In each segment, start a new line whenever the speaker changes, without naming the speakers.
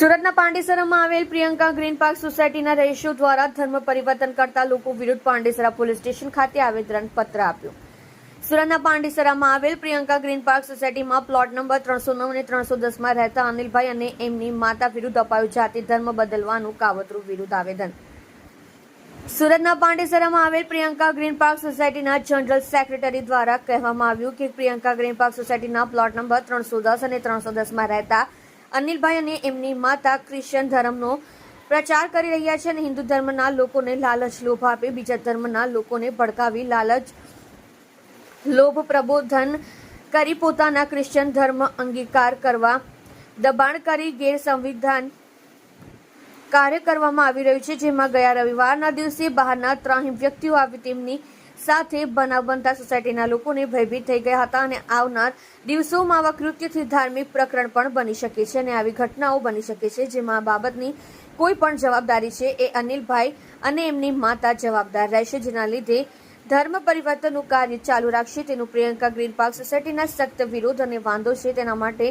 સુરતના પાંડેસરામાં આવેલ પ્રિયંકા ગ્રીન પાર્ક સોસાયટીના રહીશો દ્વારા ધર્મ પરિવર્તન કરતા લોકો વિરુદ્ધ પાંડેસરા પોલીસ સ્ટેશન ખાતે આવેદન પત્ર આપ્યું. સુરતના પાંડેસરામાં આવેલ પ્રિયંકા ગ્રીન પાર્ક સોસાયટીમાં પ્લોટ નંબર ત્રણસો નવ અને ત્રણસો દસમાં રહેતા અનિલભાઈ અને એમની માતા વિરુદ્ધ અપાયું જાતિ ધર્મ બદલવાનું કાવતરું વિરુદ્ધ આવેદન. સુરતના પાંડેસરામાં આવેલ પ્રિયંકા ગ્રીન પાર્ક સોસાયટીના જનરલ સેક્રેટરી દ્વારા કહેવામાં આવ્યું કે પ્રિયંકા ગ્રીન પાર્ક સોસાયટીના પ્લોટ નંબર ત્રણસો દસ અને ત્રણસો દસમાં રહેતા અનિલભાઈ અને એમની માતા ક્રિશ્ચિયન ધર્મનો પ્રચાર કરી રહ્યા છે અને હિન્દુ ધર્મના લોકોને લાલચ, લોભ આપી. બીજા ધર્મના લોકોને ભડકાવી લાલચ, લોભ પ્રબોધન કરી પોતાના ક્રિશ્ચિયન ધર્મ અંગીકાર કરવા દબાણ કરી ગેરસંવિધાન કાર્ય કરવામાં આવી રહ્યું છે, જેમાં ગયા રવિવારના દિવસે બહારના ત્રણ વ્યક્તિઓ આવી તેમની સાથે બનાવ બનતા સોસાયટીના લોકોને ભયભીત થઈ ગયા હતા અને આવનાર દિવસોમાં આવા કૃત્યથી ધાર્મિક પ્રકરણ પણ બની શકે છે અને આવી ઘટનાઓ બની શકે છે જેમાં બાબતની કોઈ પણ જવાબદારી છે એ અનિલભાઈ અને એમની માતા જવાબદાર રહેશે, જેના લીધે ધર્મ પરિવર્તનનું કાર્ય ચાલુ રાખશે. તેનું પ્રિયંકા ગ્રીન પાર્ક સોસાયટીના સખ્ત વિરોધ અને વાંધો છે. તેના માટે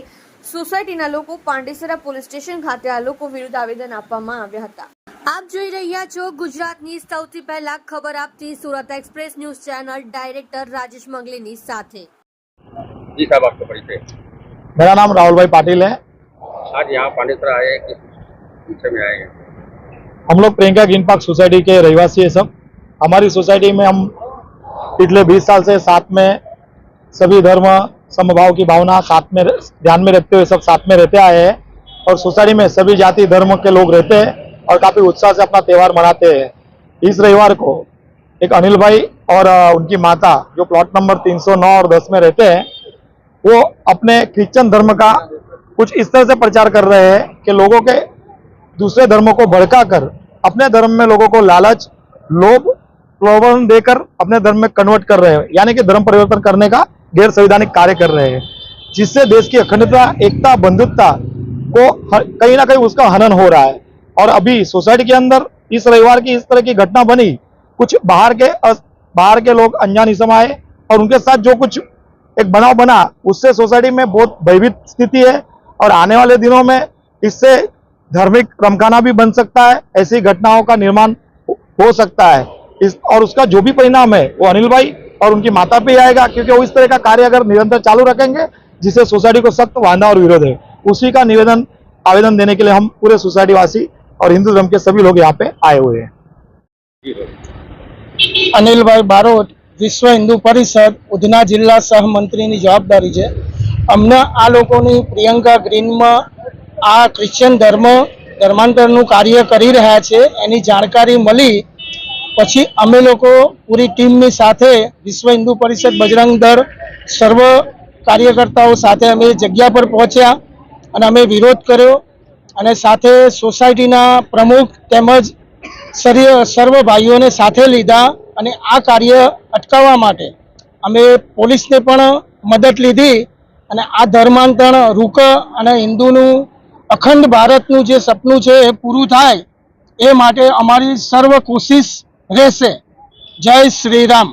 સોસાયટીના લોકો પાંડેસરા પોલીસ સ્ટેશન ખાતે આ લોકો વિરુદ્ધ આવેદન આપવામાં આવ્યા હતા. આપ જોઈ રહ્યા છો ગુજરાતની સૌથી પહેલા ખબર આપતી Surat express news channel director Rajesh મંગલીની સાથે
जी साहब आपका परिचय
मेरा नाम राहुल भाई पाटिल है
आज यहाँ पांडेसरा आए हैं, किस विषय में आए हैं
हम लोग प्रियंका ग्रीन पार्क सोसाइटी के रहवासी है सब हमारी सोसाइटी में हम पिछले 20 साल से साथ में सभी धर्म समभाव की भावना साथ में ध्यान में रखते हुए सब साथ में रहते आए हैं और सोसाइटी में सभी जाति धर्म के लोग रहते हैं और काफ़ी उत्साह से अपना त्यौहार मनाते हैं। इस रविवार को एक अनिल भाई और उनकी माता, जो प्लॉट नंबर 309 और 10 में रहते हैं, वो अपने क्रिश्चियन धर्म का कुछ इस तरह से प्रचार कर रहे हैं कि लोगों के दूसरे धर्मों को भड़का कर अपने धर्म में लोगों को लालच, लोभ, प्रलोभन देकर अपने धर्म में कन्वर्ट कर रहे हैं। यानी कि धर्म परिवर्तन करने का गैर संवैधानिक कार्य कर रहे हैं, जिससे देश की अखंडता, एकता बंधुत्ता को कहीं ना कहीं उसका हनन हो रहा है। और अभी सोसाइटी के अंदर इस रविवार की इस तरह की घटना बनी, कुछ बाहर के बाहर के लोग अनजान इसम आए और उनके साथ जो कुछ एक बनाव बना, उससे सोसाइटी में बहुत भयभीत स्थिति है और आने वाले दिनों में इससे धार्मिक रमखाना भी बन सकता है, ऐसी घटनाओं का निर्माण हो- सकता है। इस, और उसका जो भी परिणाम है, वो अनिल भाई और उनकी माता पे आएगा, क्योंकि वो इस तरह का कार्य अगर निरंतर चालू रखेंगे जिससे सोसाइटी को सख्त वादा और विरोध है। उसी का निवेदन, आवेदन देने के लिए हम पूरे सोसाइटी वासी और हिंदू धर्म के सभी लोग यहाँ पे आए हुए हैं
जी सर
અનિલભાઈ બારોટ વિશ્વ હિન્દુ પરિષદ ઉધના જિલ્લા સહમંત્રીની જવાબદારી છે અમને આ લોકોની પ્રિયંકા ગ્રીનમાં આ ક્રિશ્ચિયન ધર્મ ધર્માંતરનું કાર્ય કરી રહ્યા છે એની જાણકારી મળી પછી અમે લોકો પૂરી ટીમની સાથે વિશ્વ હિન્દુ પરિષદ બજરંગ દળ સર્વ કાર્યકર્તાઓ સાથે અમે જગ્યા પર પહોંચ્યા અને અમે વિરોધ કર્યો અને સાથે સોસાયટીના પ્રમુખ તેમજ સર્વ ભાઈઓને સાથે લીધા અને આ કાર્ય અટકાવવા માટે અમે પોલીસને પણ મદદ લીધી અને આ ધર્માંતરણ રૂક અને હિન્દુનું અખંડ ભારતનું જે સપનું છે એ પૂરું થાય એ માટે અમારી સર્વ કોશિશ રહેશે. જય શ્રી રામ